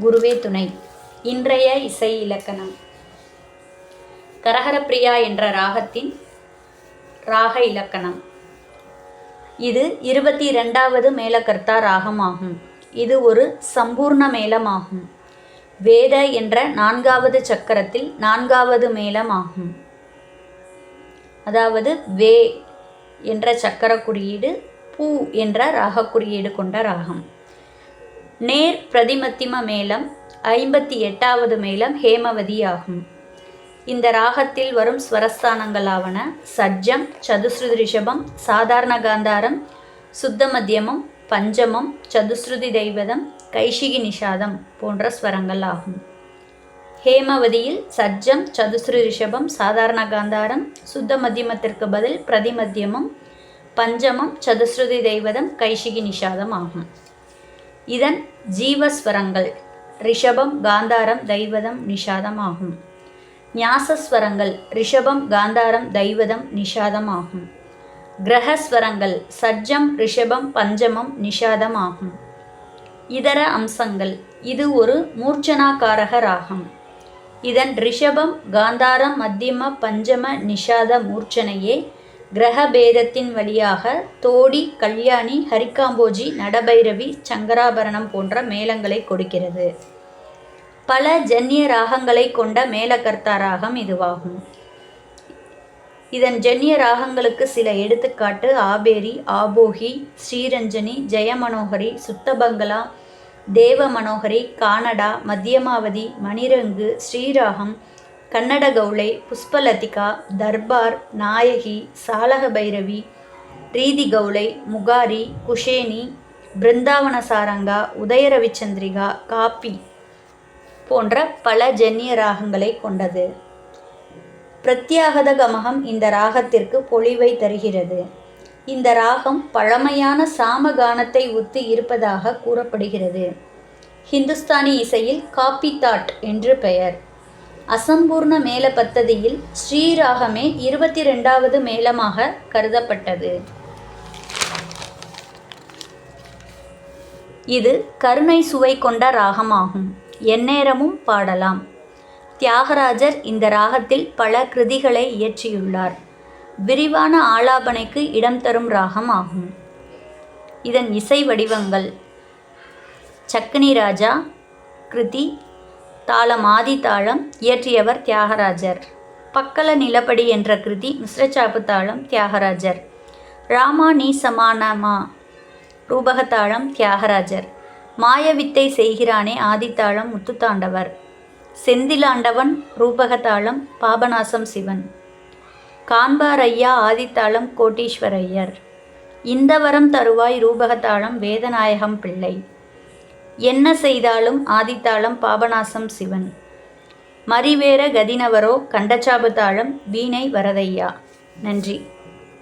குருவே துணை. இன்றைய இசை இலக்கணம். கரகரப்பிரியா என்ற ராகத்தின் ராக இலக்கணம். இது இருபத்தி ரெண்டாவது மேலகர்த்தா ராகமாகும். இது ஒரு சம்பூர்ண மேளமாகும் வேத என்ற நான்காவது சக்கரத்தில் நான்காவது மேளமாகும் அதாவது வே என்ற சக்கர குறியீடு பூ என்ற ராக குறியீடு கொண்ட ராகம். நேர் பிரதிமத்திம மேளம் ஐம்பத்தி எட்டாவது மேளம் ஹேமவதி ஆகும் இந்த ராகத்தில் வரும் ஸ்வரஸ்தானங்களாவன சஜ்ஜம் சதுஸ்ருதி ரிஷபம் சாதாரண காந்தாரம் சுத்த மத்தியமம் பஞ்சமம் சதுஸ்ருதி தெய்வதம் கைஷிகி நிஷாதம் போன்ற ஸ்வரங்கள் ஆகும். ஹேமவதியில் சஜ்ஜம் சதுஸ்ரு ரிஷபம் சாதாரண காந்தாரம் சுத்த மத்தியமத்திற்கு பதில் பிரதிமத்தியமம் பஞ்சமம் சதுஸ்ருதி தெய்வதம் கைஷிகி நிஷாதம் ஆகும். இதன் ஜீவஸ்வரங்கள் ரிஷபம் காந்தாரம் தெய்வதம் நிஷாதம் ஆகும் ஞாசஸ்வரங்கள் ரிஷபம் காந்தாரம் தெய்வதம் நிஷாதம் ஆகும் கிரகஸ்வரங்கள் சஜ்ஜம் ரிஷபம் பஞ்சமம் நிஷாதம் ஆகும் இதர அம்சங்கள் இது ஒரு மூர்ச்சனாக்காரக ராகம். இதன் ரிஷபம் காந்தாரம் மத்தியம பஞ்சம நிஷாத மூர்ச்சனையே கிரகபேதத்தின் வழியாக தோடி கல்யாணி ஹரிகாம்போஜி நடபைரவி சங்கராபரணம் போன்ற மேளங்களை கொடுக்கிறது. பல ஜன்னிய ராகங்களை கொண்ட மேலகர்த்தா ராகம் இதுவாகும். இதன் ஜன்னிய ராகங்களுக்கு சில எடுத்துக்காட்டு ஆபேரி ஆபோகி ஸ்ரீரஞ்சனி ஜெயமனோகரி சுத்தபங்களா தேவ மனோகரி கானடா மத்தியமாவதி மணிரங்கு ஸ்ரீராகம் கன்னட கவுளை புஷ்பலதிகா தர்பார் நாயகி சாலக பைரவி ரீதி கவுளை முகாரி குஷேனி பிருந்தாவன சாரங்கா உதயரவிச்சந்திரிகா காப்பி போன்ற பல ஜன்னிய ராகங்களை கொண்டது. பிரத்யாகத கமகம் இந்த ராகத்திற்கு பொலிவை தருகிறது. இந்த ராகம் பழமையான சாமகானத்தை ஒத்து இருப்பதாக கூறப்படுகிறது. ஹிந்துஸ்தானி இசையில் காப்பி தாட் என்று பெயர். அசம்பூர்ண மேள பத்ததியில் ஸ்ரீராகமே இருபத்தி ரெண்டாவது மேளமாக கருதப்பட்டது. இது கருணை சுவை கொண்ட ராகமாகும். எந்நேரமும் பாடலாம். தியாகராஜர் இந்த ராகத்தில் பல கிருதிகளை இயற்றியுள்ளார். விரிவான ஆலாபனைக்கு இடம் தரும் ராகம் ஆகும் இதன் இசை வடிவங்கள் சக்கனி ராஜா கிருதி தாளம் ஆதி தாளம் இயற்றியவர் தியாகராஜர். பக்கல நிலப்படி என்ற கிருதி மிஸ்ரச்சாப்பு தாளம் தியாகராஜர். ராமா நீ சமானமா? ரூபகத்தாளம் தியாகராஜர். மாயவித்தை செய்கிறானே ஆதித்தாளம் முத்துத்தாண்டவர் செந்திலாண்டவன் ரூபகத்தாளம் பாபநாசம் சிவன். காண்பாரையா ஆதித்தாளம் கோட்டீஸ்வரையர் இந்த வரம் தருவாய் ரூபகத்தாளம் வேதநாயகம் பிள்ளை. என்ன செய்தாலும் ஆதித்தாளம் பாபநாசம் சிவன். மறிவேற கதினவரோ கண்டச்சாபு தாளம் வீணை வரதையா. நன்றி.